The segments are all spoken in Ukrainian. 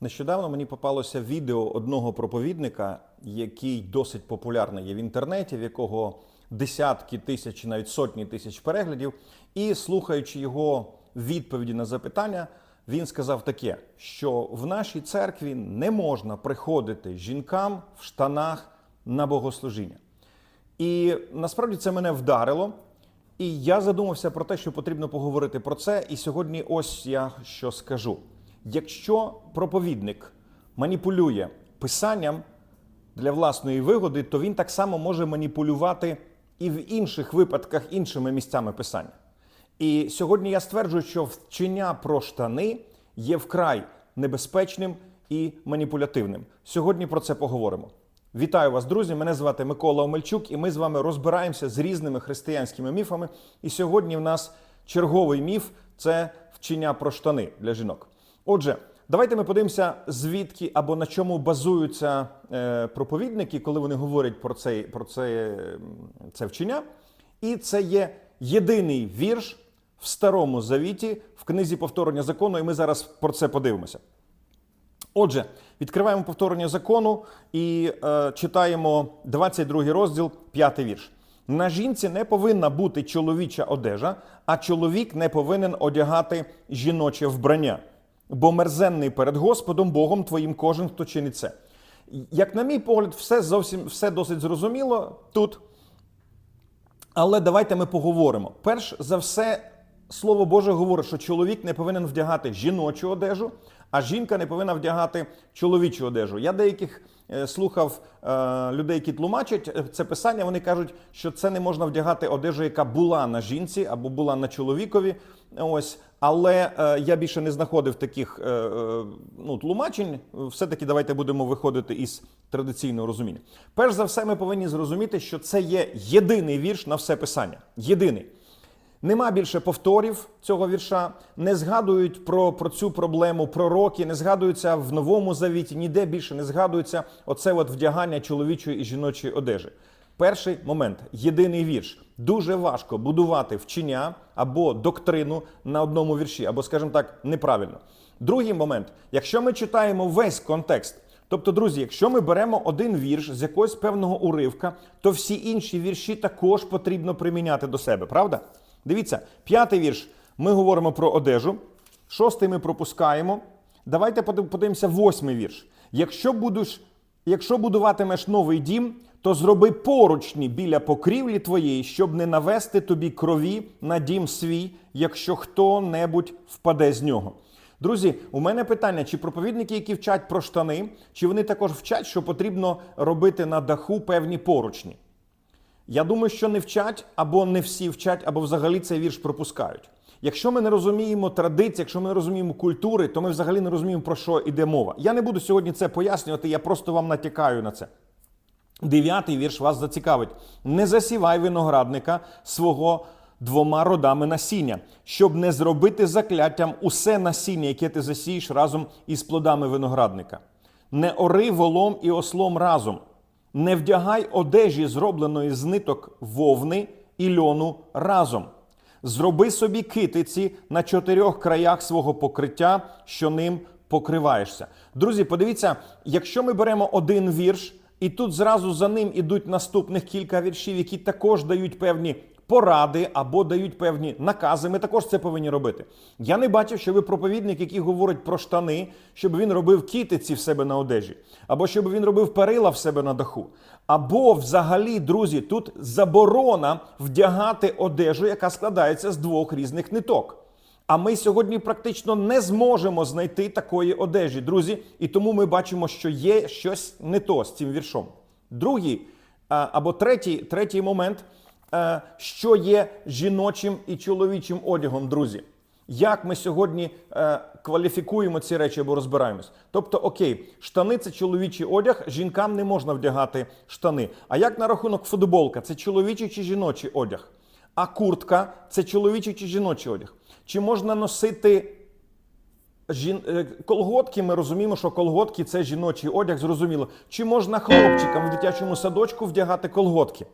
Нещодавно мені попалося відео одного проповідника, який досить популярний є в інтернеті, в якого десятки тисяч, навіть сотні тисяч переглядів. І слухаючи його відповіді на запитання, він сказав таке: що в нашій церкві не можна приходити жінкам в штанах на богослужіння. І насправді це мене вдарило. І я задумався про те, що потрібно поговорити про це. І сьогодні ось я що скажу. Якщо проповідник маніпулює писанням для власної вигоди, то він так само може маніпулювати і в інших випадках іншими місцями писання. І сьогодні я стверджую, що вчення про штани є вкрай небезпечним і маніпулятивним. Сьогодні про це поговоримо. Вітаю вас, друзі! Мене звати Микола Омельчук, і ми з вами розбираємося з різними християнськими міфами. І сьогодні в нас черговий міф це вчення про штани для жінок. Отже, давайте ми подивимося, звідки або на чому базуються е, проповідники, коли вони говорять про, цей, про це, це вчення. І це є єдиний вірш в Старому Завіті в книзі повторення закону, і ми зараз про це подивимося. Отже, відкриваємо повторення закону і е, читаємо 22 розділ, 5 вірш. На жінці не повинна бути чоловіча одежа, а чоловік не повинен одягати жіноче вбрання, бо мерзенний перед Господом Богом твоїм кожен, хто чинить це. Як на мій погляд, все зовсім все досить зрозуміло тут. Але давайте ми поговоримо. Перш за все, Слово Боже говорить, що чоловік не повинен вдягати жіночу одежу, а жінка не повинна вдягати чоловічу одежу. Я деяких слухав е, людей, які тлумачать е, це писання. Вони кажуть, що це не можна вдягати одежу, яка була на жінці або була на чоловікові. Ось, але е, я більше не знаходив таких е, е, ну, тлумачень. Все-таки давайте будемо виходити із традиційного розуміння. Перш за все, ми повинні зрозуміти, що це є єдиний вірш на все писання. Єдиний. Нема більше повторів цього вірша, не згадують про, про цю проблему пророки, не згадуються в новому завіті, ніде більше не згадується оце от вдягання чоловічої і жіночої одежі. Перший момент єдиний вірш. Дуже важко будувати вчення або доктрину на одному вірші, або, скажімо так, неправильно. Другий момент, якщо ми читаємо весь контекст. Тобто, друзі, якщо ми беремо один вірш з якогось певного уривка, то всі інші вірші також потрібно приміняти до себе, правда? Дивіться, п'ятий вірш ми говоримо про одежу, шостий ми пропускаємо. Давайте подивимося восьмий вірш. Якщо будеш, якщо будуватимеш новий дім, то зроби поручні біля покрівлі твоєї, щоб не навести тобі крові на дім свій, якщо хто-небудь впаде з нього. Друзі, у мене питання: чи проповідники, які вчать про штани, чи вони також вчать, що потрібно робити на даху певні поручні? Я думаю, що не вчать, або не всі вчать, або взагалі цей вірш пропускають. Якщо ми не розуміємо традицій, якщо ми не розуміємо культури, то ми взагалі не розуміємо, про що йде мова. Я не буду сьогодні це пояснювати, я просто вам натякаю на це. Дев'ятий вірш вас зацікавить: не засівай виноградника свого двома родами насіння, щоб не зробити закляттям усе насіння, яке ти засієш разом із плодами виноградника. Не ори волом і ослом разом. Не вдягай одежі, зробленої з ниток вовни і льону разом. Зроби собі китиці на чотирьох краях свого покриття, що ним покриваєшся. Друзі, подивіться, якщо ми беремо один вірш, і тут зразу за ним ідуть наступних кілька віршів, які також дають певні поради або дають певні накази. Ми також це повинні робити. Я не бачив, що ви проповідник, який говорить про штани, щоб він робив кітиці в себе на одежі, або щоб він робив перила в себе на даху. Або взагалі, друзі, тут заборона вдягати одежу, яка складається з двох різних ниток. А ми сьогодні практично не зможемо знайти такої одежі, друзі, і тому ми бачимо, що є щось не то з цим віршом. Другий або третій, третій момент, що є жіночим і чоловічим одягом, друзі. Як ми сьогодні е, кваліфікуємо ці речі або розбираємось? Тобто, окей, штани це чоловічий одяг, жінкам не можна вдягати штани. А як на рахунок футболка? Це чоловічий чи жіночий одяг? А куртка це чоловічий чи жіночий одяг? Чи можна носити жін... е, колготки? Ми розуміємо, що колготки це жіночий одяг, зрозуміло. Чи можна хлопчикам в дитячому садочку вдягати колготки?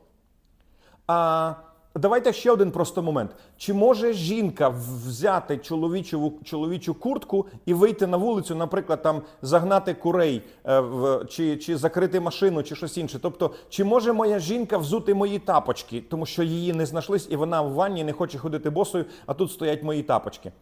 А Давайте ще один просто момент. Чи може жінка взяти чоловічу, чоловічу куртку і вийти на вулицю, наприклад, там загнати курей е, чи, чи закрити машину, чи щось інше? Тобто, чи може моя жінка взути мої тапочки, тому що її не знайшлись, і вона в ванні не хоче ходити босою, а тут стоять мої тапочки?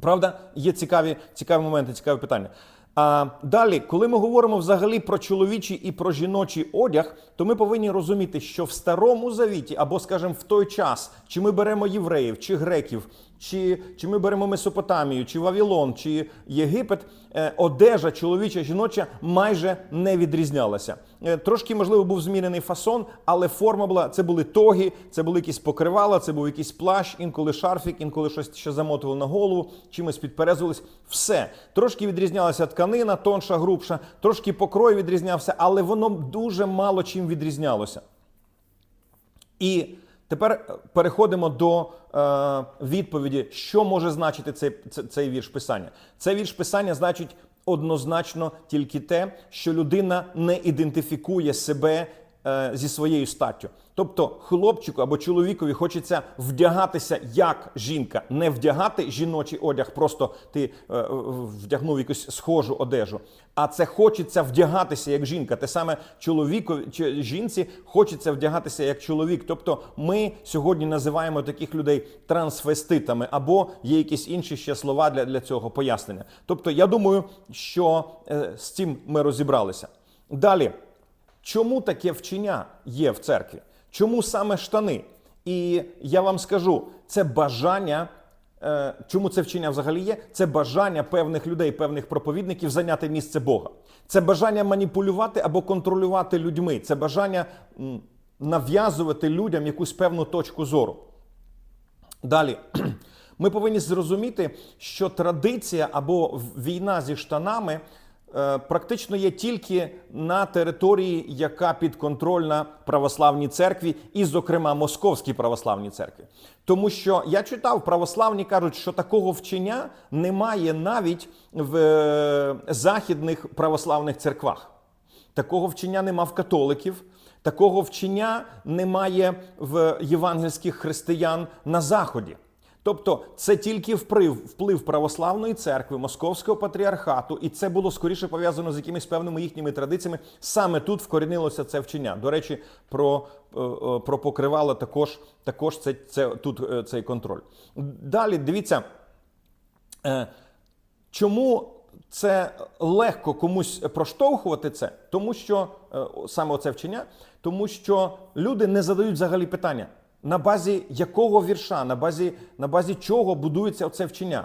Правда, є цікаві, цікаві моменти, цікаві питання. А далі, коли ми говоримо взагалі про чоловічий і про жіночий одяг, то ми повинні розуміти, що в старому завіті, або, скажімо, в той час, чи ми беремо євреїв, чи греків, чи, чи ми беремо Месопотамію, чи Вавилон, чи Єгипет, е, одежа чоловіча, жіноча майже не відрізнялася. Е, Трошки, можливо, був змінений фасон, але форма була це були тоги, це були якісь покривала, це був якийсь плащ, інколи шарфік, інколи щось ще замотували на голову, чимось підперезувались. Все трошки відрізнялася тканина, тонша, грубша, трошки покрой відрізнявся, але воно дуже мало чим відрізнялося. І тепер е, переходимо до е, відповіді, що може значити цей, цей, вірш писання. Цей вірш писання значить однозначно тільки те, що людина не ідентифікує себе зі своєю статтю. Тобто хлопчику або чоловікові хочеться вдягатися як жінка, не вдягати жіночий одяг, просто ти е, е, вдягнув якусь схожу одежу. А це хочеться вдягатися як жінка. Те саме чоловікові чи жінці хочеться вдягатися як чоловік. Тобто ми сьогодні називаємо таких людей трансвеститами, або є якісь інші ще слова для, для цього пояснення. Тобто, я думаю, що е, з цим ми розібралися. Далі. Чому таке вчення є в церкві? Чому саме штани? І я вам скажу, це бажання. е, Чому це вчення взагалі є? Це бажання певних людей, певних проповідників зайняти місце Бога. Це бажання маніпулювати або контролювати людьми. Це бажання нав'язувати людям якусь певну точку зору. Далі. Ми повинні зрозуміти, що традиція або війна зі штанами практично є тільки на території, яка підконтрольна православній церкві, і, зокрема, московській православній церкві. Тому що я читав, православні кажуть, що такого вчення немає навіть в е, західних православних церквах. Такого вчення нема в католиків, такого вчення немає в євангельських християн на Заході. Тобто це тільки вплив, вплив православної церкви, московського патріархату, і це було скоріше пов'язано з якимись певними їхніми традиціями. Саме тут вкорінилося це вчення. До речі, про, е, е, про покривало також, також це, це тут е, цей контроль. Далі дивіться. Чому це легко комусь проштовхувати це? Тому що саме оце вчення, тому що люди не задають взагалі питання, на базі якого вірша, на базі, на базі чого будується оце вчення.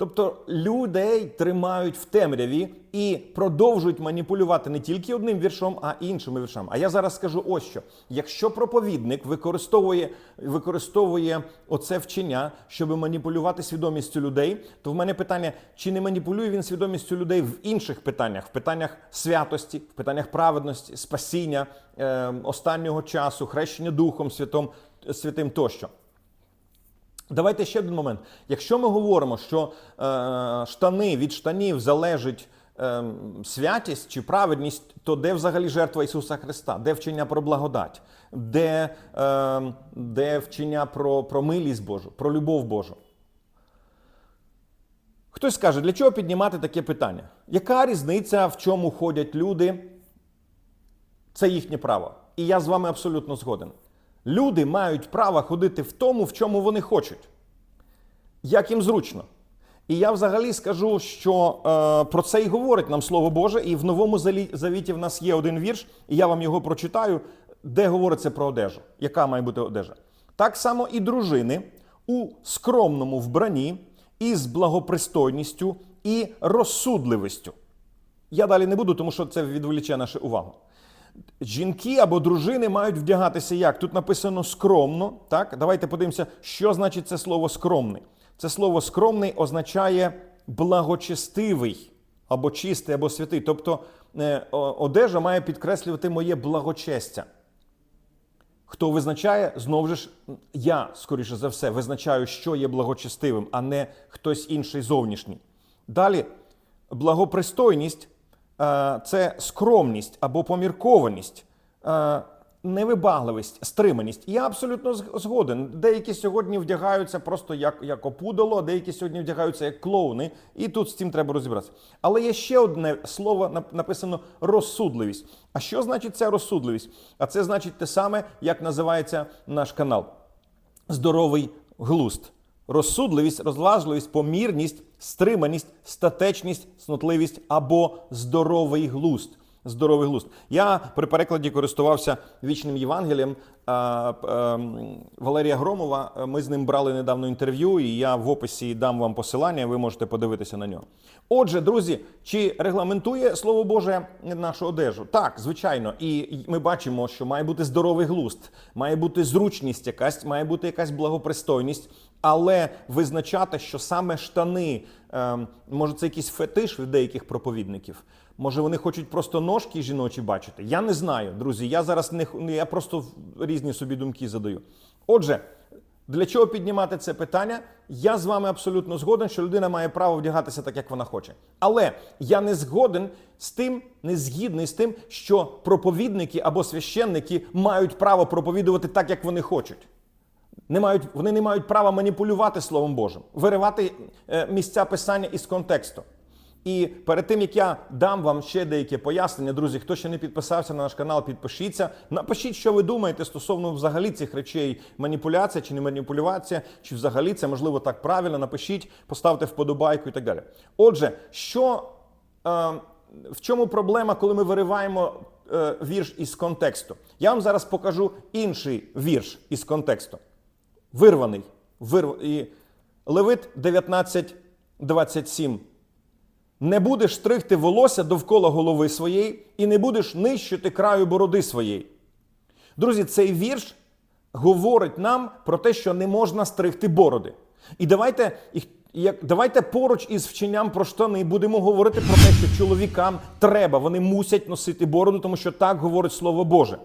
Тобто людей тримають в темряві і продовжують маніпулювати не тільки одним віршом, а й іншими віршами. А я зараз скажу ось що: якщо проповідник використовує, використовує оце вчення, щоб маніпулювати свідомістю людей, то в мене питання: чи не маніпулює він свідомістю людей в інших питаннях, в питаннях святості, в питаннях праведності, спасіння е, останнього часу, хрещення Духом Святом, Святим тощо. Давайте ще один момент. Якщо ми говоримо, що е, штани від штанів залежить е, святість чи праведність, то де взагалі жертва Ісуса Христа? Де вчення про благодать? Де, е, де вчення про, про милість Божу, про любов Божу? Хтось скаже, для чого піднімати таке питання? Яка різниця, в чому ходять люди? Це їхнє право. І я з вами абсолютно згоден. Люди мають право ходити в тому, в чому вони хочуть, як їм зручно. І я взагалі скажу, що е, про це і говорить нам Слово Боже, і в новому завіті в нас є один вірш, і я вам його прочитаю, де говориться про одежу, яка має бути одежа. Так само і дружини у скромному вбранні, і з благопристойністю, і розсудливістю. Я далі не буду, тому що це відволіче нашу увагу. Жінки або дружини мають вдягатися як? Тут написано скромно. Так? Давайте подивимося, що значить це слово скромний. Це слово скромний означає благочестивий, або чистий, або святий. Тобто е, одежа має підкреслювати моє благочестя. Хто визначає, знову ж я, скоріше за все, визначаю, що є благочестивим, а не хтось інший зовнішній. Далі, благопристойність це скромність або поміркованість. Е, невибагливість, стриманість. Я абсолютно згоден. Деякі сьогодні вдягаються просто як, як опудало, а деякі сьогодні вдягаються як клоуни, і тут з цим треба розібратися. Але є ще одне слово написано розсудливість. А що значить ця розсудливість? А це значить те саме, як називається наш канал здоровий глузд. Розсудливість, розважливість, помірність, стриманість, статечність, снотливість або здоровий глузд. Здоровий глузд. Я при перекладі користувався вічним Євангелієм ем, Валерія Громова. Е, Ми з ним брали недавно інтерв'ю, і я в описі дам вам посилання, ви можете подивитися на нього. Отже, друзі, чи регламентує Слово Боже нашу одежу? Так, звичайно. І ми бачимо, що має бути здоровий глузд, має бути зручність якась, має бути якась благопристойність. Але визначати, що саме штани, ем, може, це якийсь фетиш в деяких проповідників. Може, вони хочуть просто ножки жіночі бачити? Я не знаю, друзі. Я зараз не я просто різні собі думки задаю. Отже, для чого піднімати це питання? Я з вами абсолютно згоден, що людина має право вдягатися так, як вона хоче. Але я не згоден з тим, не згідний з тим, що проповідники або священники мають право проповідувати так, як вони хочуть. Не мають, вони не мають права маніпулювати Словом Божим, виривати е, місця писання із контексту. І перед тим як я дам вам ще деякі пояснення, друзі, хто ще не підписався на наш канал, підпишіться. Напишіть, що ви думаєте стосовно взагалі цих речей: маніпуляція чи не маніпуляція, чи взагалі це можливо так правильно. Напишіть, поставте вподобайку і так далі. Отже, що е, в чому проблема, коли ми вириваємо е, вірш із контексту? Я вам зараз покажу інший вірш із контексту. Вирваний. Вирв... І Левит 19, 27. Не будеш стригти волосся довкола голови своєї, і не будеш нищити краю бороди своєї. Друзі, цей вірш говорить нам про те, що не можна стригти бороди. І давайте, давайте поруч із вченням про штани будемо говорити про те, що чоловікам треба, вони мусять носити бороду, тому що так говорить Слово Боже.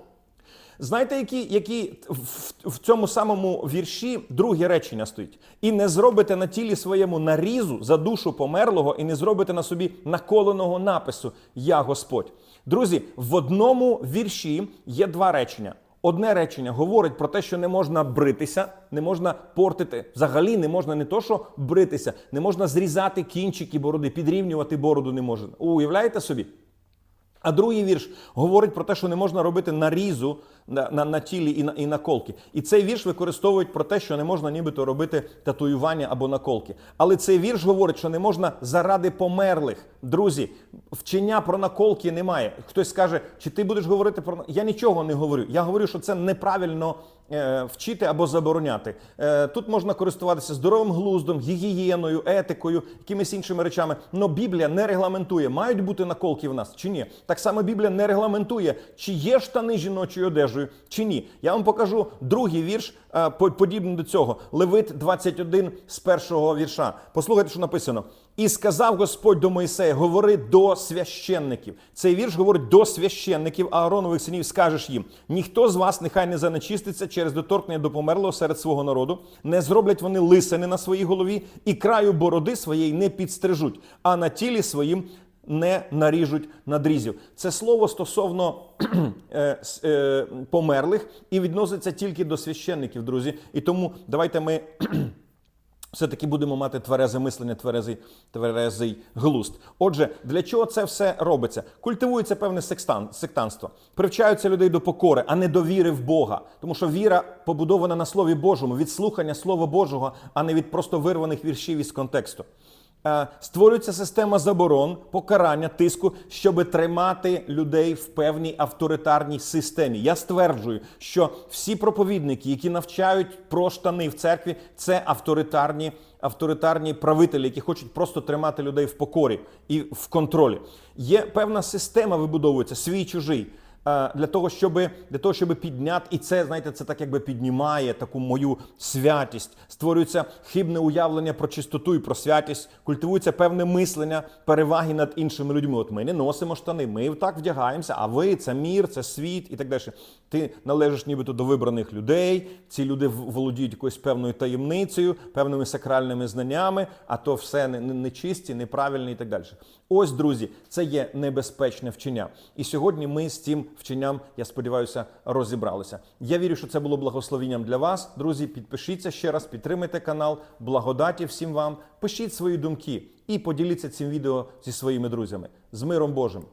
Знаєте, які, які в, в цьому самому вірші друге речення стоїть? І не зробите на тілі своєму нарізу за душу померлого, і не зробите на собі наколеного напису Я Господь. Друзі, в одному вірші є два речення. Одне речення говорить про те, що не можна бритися, не можна портити. Взагалі не можна не то, що бритися, не можна зрізати кінчики бороди, підрівнювати бороду не можна. Уявляєте собі? А другий вірш говорить про те, що не можна робити нарізу на, на, на тілі і на, і наколки. І цей вірш використовують про те, що не можна нібито робити татуювання або наколки. Але цей вірш говорить, що не можна заради померлих. Друзі, вчення про наколки немає. Хтось скаже, чи ти будеш говорити про я нічого не говорю. Я говорю, що це неправильно вчити або забороняти. Е, тут можна користуватися здоровим глуздом, гігієною, етикою, якимись іншими речами. Но Біблія не регламентує, мають бути наколки в нас чи ні. Так само Біблія не регламентує, чи є штани жіночою одежею, чи ні. Я вам покажу другий вірш, е, подібний до цього. Левит 21 з першого вірша. Послухайте, що написано. І сказав Господь до Моїсея: говори до священників. Цей вірш говорить до священників Ааронових синів. Скажеш їм: ніхто з вас нехай не занечиститься через доторкнення до померлого серед свого народу, не зроблять вони лисини на своїй голові, і краю бороди своєї не підстрижуть, а на тілі своїм не наріжуть надрізів. Це слово стосовно е, е, померлих і відноситься тільки до священників, друзі. І тому давайте ми все-таки будемо мати тверезе мислення, тверезий, тверезий глуст. Отже, для чого це все робиться? Культивується певне секстан, сектанство. Привчаються людей до покори, а не до віри в Бога. Тому що віра побудована на Слові Божому, від слухання Слова Божого, а не від просто вирваних віршів із контексту. Е, Створюється система заборон, покарання, тиску, щоб тримати людей в певній авторитарній системі. Я стверджую, що всі проповідники, які навчають про штани в церкві, це авторитарні, авторитарні правителі, які хочуть просто тримати людей в покорі і в контролі. Є певна система, вибудовується свій чужий. Е, Для того, щоб для того, щоб підняти, і це знаєте, це так якби піднімає таку мою святість. Створюється хибне уявлення про чистоту і про святість, культивується певне мислення, переваги над іншими людьми. От ми не носимо штани, ми так вдягаємося, а ви це мір, це світ і так далі. Ти належиш нібито до вибраних людей. Ці люди володіють якоюсь певною таємницею, певними сакральними знаннями, а то все не, не, нечисті, неправильне і так далі. Ось, друзі, це є небезпечне вчення. І сьогодні ми з цим вченням, я сподіваюся, розібралися. Я вірю, що це було благословенням для вас. Друзі, підпишіться ще раз, підтримайте канал. Благодаті всім вам. Пишіть свої думки і поділіться цим відео зі своїми друзями. З миром Божим!